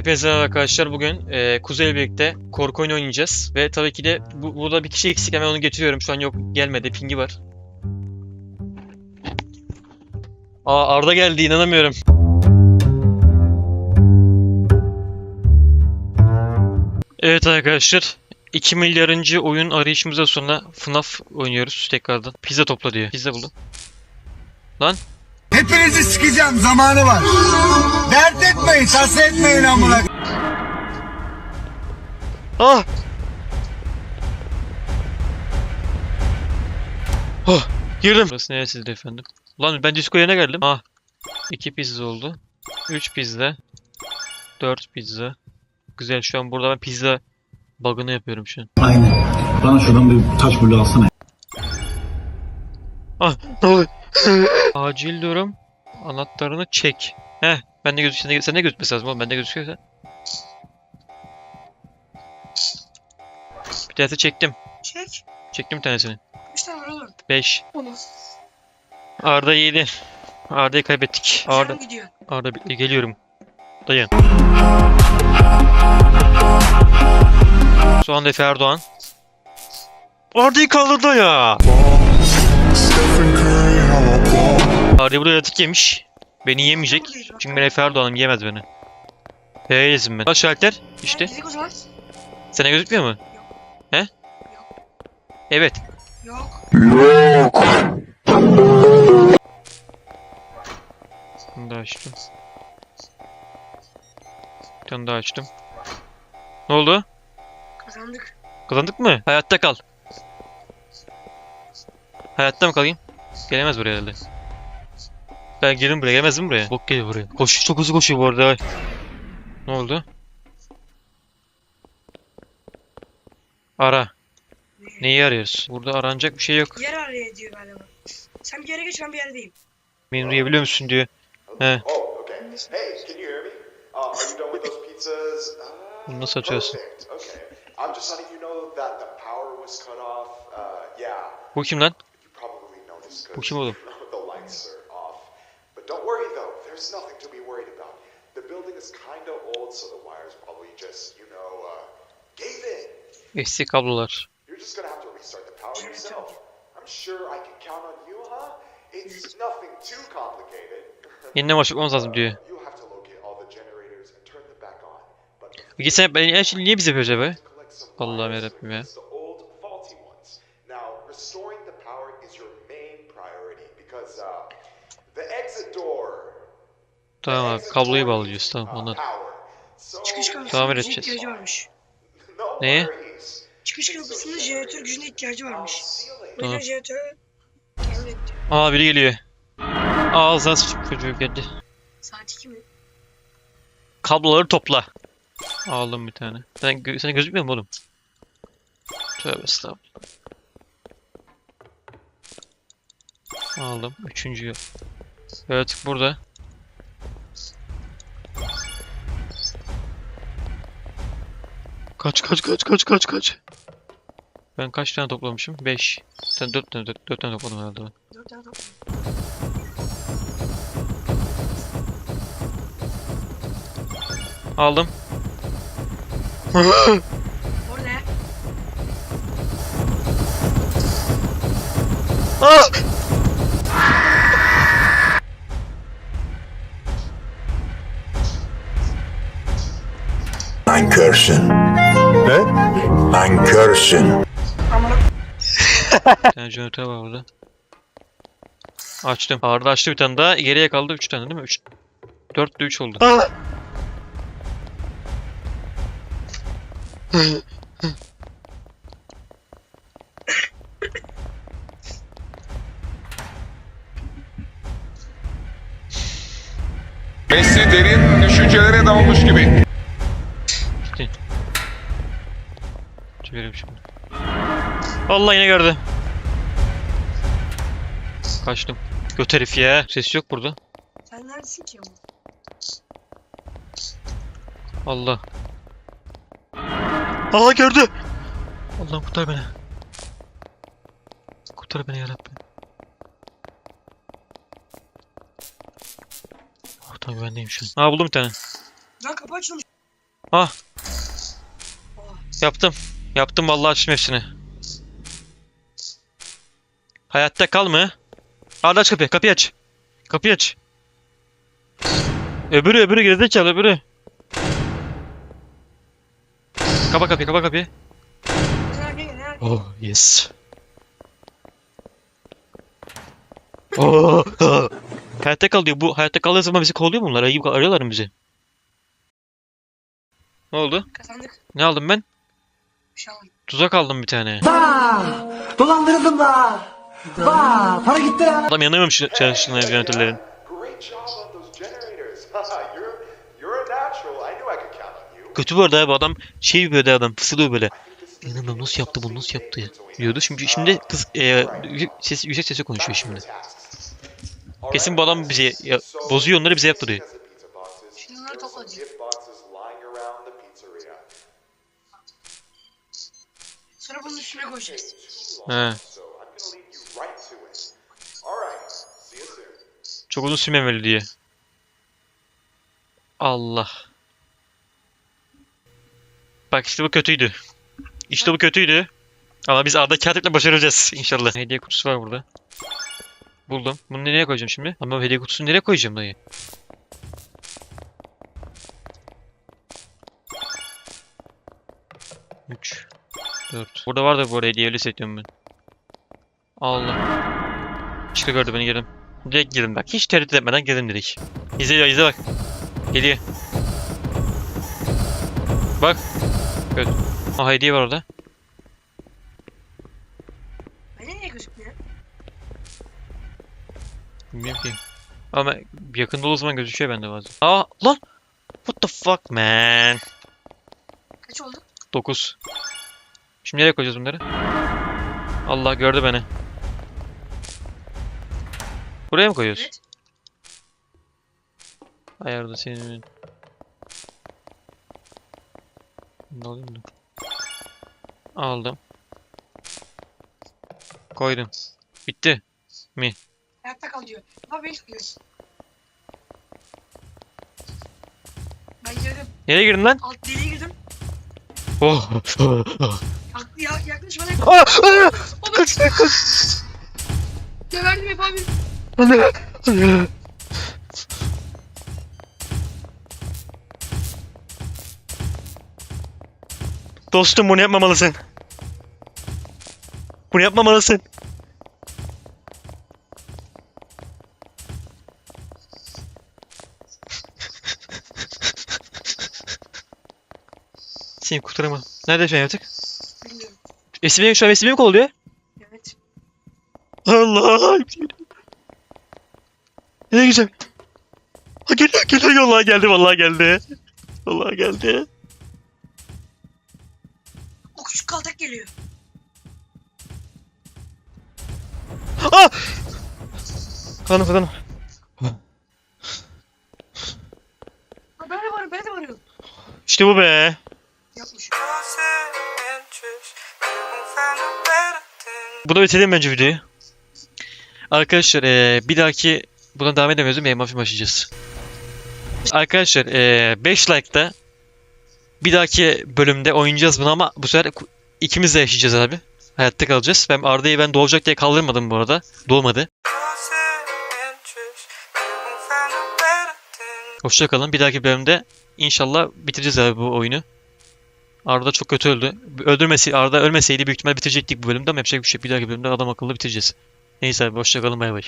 Hepinize merhaba arkadaşlar. Bugün e, Kuzey ile birlikte korku oyunu oynayacağız. Ve tabii ki de bu, burada bir kişi eksik. Hemen onu getiriyorum. Şu an yok. Gelmedi. Pingi var. Aa Arda geldi. inanamıyorum. Evet arkadaşlar. 2 milyarıncı oyun arayışımızdan sonra FNAF oynuyoruz tekrardan. Pizza topla diyor. Pizza buldum. Hepinizi sikeceğim zamanı var. Dert etmeyin, tasa etmeyin amına. Ah! Oh! Girdim. Burası neresiydi efendim? Lan ben disco yerine geldim. Ah! 2 pizza oldu. 3 pizza. 4 pizza. Güzel şu an burada ben pizza bug'ını yapıyorum şu an. Aynen. Bana şuradan bir taş bulu alsana. Ah! Ne oluyor? Acil durum. Anahtarını çek. Heh. Ben de gözük sen de gözükmesi lazım oğlum. Bende gözüküyorsa. Bir tanesi çektim. Çek. Çektim bir tanesini. Kaç tane var oğlum? 5. Onu. Arda 7. Arda'yı kaybettik. Arda, Arda. gidiyor. Arda bir- geliyorum. Dayan. Şu anda Efe Erdoğan. Arda'yı kaldırdı ya. Arda burada yatık yemiş. Beni yemeyecek. Çünkü ben Efe Erdoğan'ım yemez beni. Heyezim ben. Bak şalter. İşte. O zaman. Sana gözükmüyor mu? He? Evet. Yok. Bunu da açtım. Bir tane daha açtım. Ne oldu? Kazandık. Kazandık mı? Hayatta kal. Hayatta mı kalayım? Gelemez buraya herhalde. Ben gelin buraya. Gelemez mi buraya? Bok geliyor buraya. Koş, çok hızlı koşuyor bu arada. Ne oldu? Ara. Neyi arıyoruz? Burada aranacak bir şey yok. Yer araya diyor galiba. Sen bir yere geç ben bir yerdeyim. Beni duyabiliyor musun diyor. He. Okay. Hey, can you hear me? Are you done with those pizzas? Bunu nasıl açıyorsun? Perfect. Okay. I'm just letting you know that the power was cut off. Uh, yeah, Bu kim lan? Bu kim oğlum? Don't worry though, there's nothing to be worried about. The building is kinda old, so the wires probably just, you know, uh, gave in. Eski kablolar. You're just gonna have to restart the power yourself. I'm sure I can count on you, huh? It's nothing too complicated. Yeniden başlamamız lazım diyor. You have to locate all the generators and turn them back on. But Peki sen ben her şeyi niye bize yapıyor acaba? Allah'ım yarabbim ya. Tamam abi kabloyu bağlayacağız tamam anladım. Çıkış Tamir edeceğiz. ihtiyacı varmış. Neye? Çıkış kapısının jeneratör gücüne ihtiyacı varmış. O yüzden Tamam. jeneratörü tamir etti. Aa biri geliyor. Ağzına sıçıp çocuğu geldi. Saat 2 mi? Kabloları topla. Aldım bir tane. Sen, gö sana gözükmüyor mu oğlum? Tövbe estağfurullah. Aldım. Üçüncüyü. Evet burada. Kaç kaç kaç kaç kaç kaç. Ben kaç tane toplamışım? 5. Sen 4 tane 4, tane topladım herhalde ben. 4 tane top. Aldım. Orada. Ah! Nankörsün. Ne? Nankörsün. Bir tane jeneratör var burada. Açtım. Arda açtı bir tane daha. Geriye kaldı 3 tane değil mi? 3. 4 de 3 oldu. Messi derin düşüncelere dalmış gibi. Çevirelim şimdi. Allah yine gördü. Kaçtım. Göt herif ya. Ses yok burada. Sen neredesin ki ama? Allah. Allah gördü. Allah'ım kurtar beni. Kurtar beni yarabbim. Ortam güvendeyim şu an. Aa buldum bir tane. Lan kapı açılmış. Ah. Yaptım. Yaptım vallahi açtım hepsini. Hayatta kal mı? Arda aç kapıyı. Kapıyı aç. Kapıyı aç. Öbürü öbürü gerizekalı öbürü. Kapa kapıyı kapa kapıyı. Oh yes. Oh. hayatta kal diyor. Bu hayatta kaldığı zaman bizi kovalıyor mu bunlar? Ayıp arıyorlar mı bizi? Ne oldu? Kazandık. Ne aldım ben? Bir şey. Tuzak aldım bir tane. Dolandırıldım da. Vaa para gitti ya. Adam count on you. Kötü bu arada abi adam şey böyle adam fısıldıyor böyle. İnanamıyorum nasıl yaptı bunu nasıl yaptı ya diyordu. Şimdi şimdi kız e, ses, yüksek sesle konuşuyor şimdi. Kesin bu adam bizi ya, bozuyor onları bize yaptırıyor. Sonra üstüne koyacağız. He. Çok uzun sürmemeli diye. Allah. Bak işte bu kötüydü. İşte bu kötüydü. Ama biz Arda Katip'le başaracağız inşallah. Hediye kutusu var burada. Buldum. Bunu nereye koyacağım şimdi? Ama hediye kutusunu nereye koyacağım dayı? Üç. Dört. Burada var da bu arada hediye öyle seçiyorum ben. Allah. Çıkı gördü beni girdim. Direkt girdim bak. Hiç tereddüt etmeden girdim direkt. İzle ya izle bak. Geliyor. Bak. Göz. Aa hediye var orada. Bende niye gözükmüyor? Bilmiyorum ki. Ama yakında olduğu zaman gözüküyor bende bazen. Aa lan! What the fuck man? Kaç oldu? 9. Şimdi nereye koyacağız bunları? Allah gördü beni. Buraya mı koyuyoruz? Evet. Ayarda senin. Ne alayım da. Aldım. Koydum. Bitti. Hayatta kal diyor. Ama tutuyor. Ben girdim. Nereye girdin lan? Alt deliğe girdim. Oh. Ya, yaklaş bana. Aa, aa, kaç kaç. Geberdim hep abi. Anne. Anne. Dostum bunu yapmamalısın. Bunu yapmamalısın. Seni kurtaramadım. Nerede şu an yaratık? Esmi şu an Esmi mi kovalıyor? Evet. Allah! Nereye gideceğim? Ha geliyor geliyor vallahi geldi vallahi geldi. Vallahi geldi. O küçük kaltak geliyor. Ah! Kanım kanım. Ha ben de varım ben de varım. İşte bu be. Yapmış. Bu da bitirelim bence videoyu. Arkadaşlar eee bir dahaki buna devam edemiyoruz değil mi? Mafya başlayacağız. Arkadaşlar eee 5 like'da bir dahaki bölümde oynayacağız bunu ama bu sefer ikimiz de yaşayacağız abi. Hayatta kalacağız. Ben Arda'yı ben doğacak diye kaldırmadım bu arada. Doğmadı. Hoşça kalın. Bir dahaki bölümde inşallah bitireceğiz abi bu oyunu. Arda çok kötü öldü. Öldürmesi Arda ölmeseydi büyük ihtimal bitirecektik bu bölümde ama yapacak bir şey. Bir dahaki bölümde adam akıllı bitireceğiz. Neyse abi hoşça kalın bay bay.